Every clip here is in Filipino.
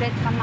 เร็จธรร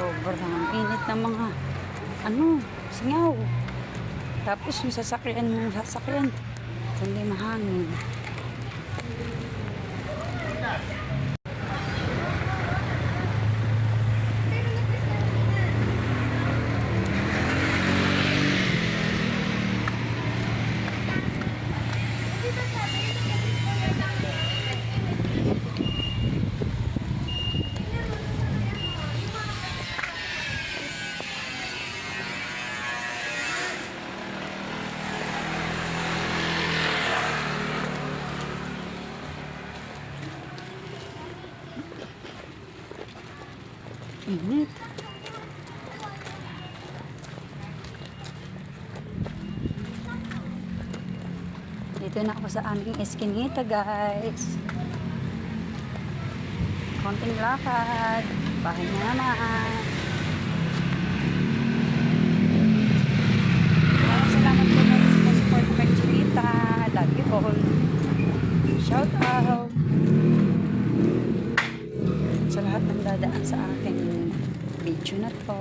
Sobrang init ng mga ano, singaw. Tapos yung sasakyan yung sasakyan, kundi mahangin. Init. Dito na ako sa aming eskinita, guys. Konting lakad. Bahay na naman. Maraming salamat po na sa support kay Chinita. Love you all. Shout out sa lahat ng dadaan sa akin video na to.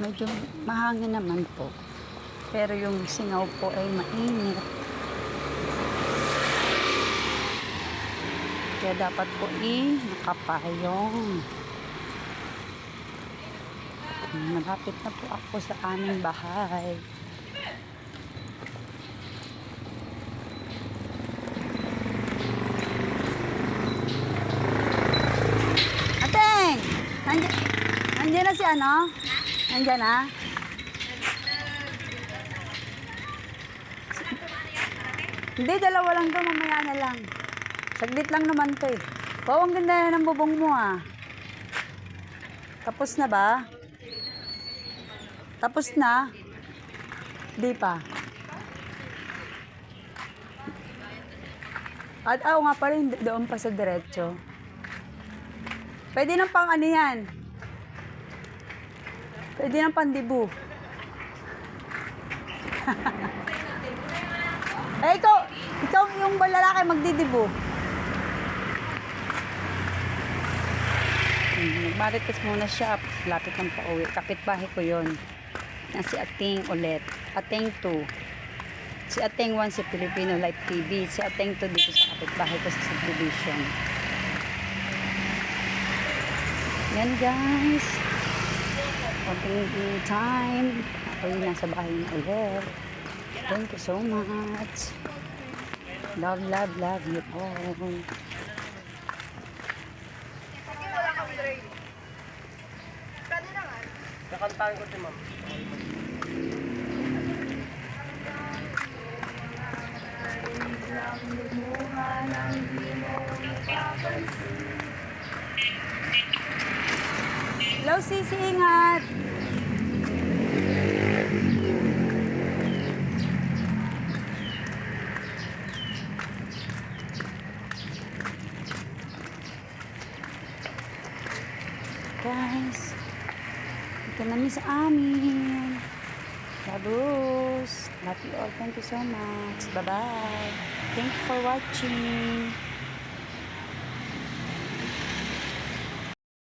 Medyo mahangin naman po. Pero yung singaw po ay mainit. Kaya dapat po i-nakapayong. Malapit na po ako sa aming bahay. Ateng! Nandiyan, nandiyan na si ano? Nandiyan na? Hindi, dalawa lang to. Mamaya na lang. Saglit lang naman to eh. Wow, ang ganda ng bubong mo ah. Tapos na ba? Tapos na? Di pa. At ako nga pala, doon pa sa diretso. Pwede ng pang ano yan. Pwede ng pandibu. eh, ikaw, ikaw yung lalaki magdidibu. Nagmarites muna siya. Lapit ng pauwi. Kapitbahay ko yon. Yan si Ating ulit. Ating 2. Si Ating 1 si Filipino Live TV. Si Ating 2 dito sa kapitbahay ko sa subdivision. Yan guys. Konting time. Ako yung nasa bahay na ulit. Thank you so much. Love, love, love you all. Kakantahin ko si ma'am. Hello, Sisi, ingat! Guys, ito na sa amin. Labus. Love you all. Thank you so much. Bye-bye. Thank you for watching.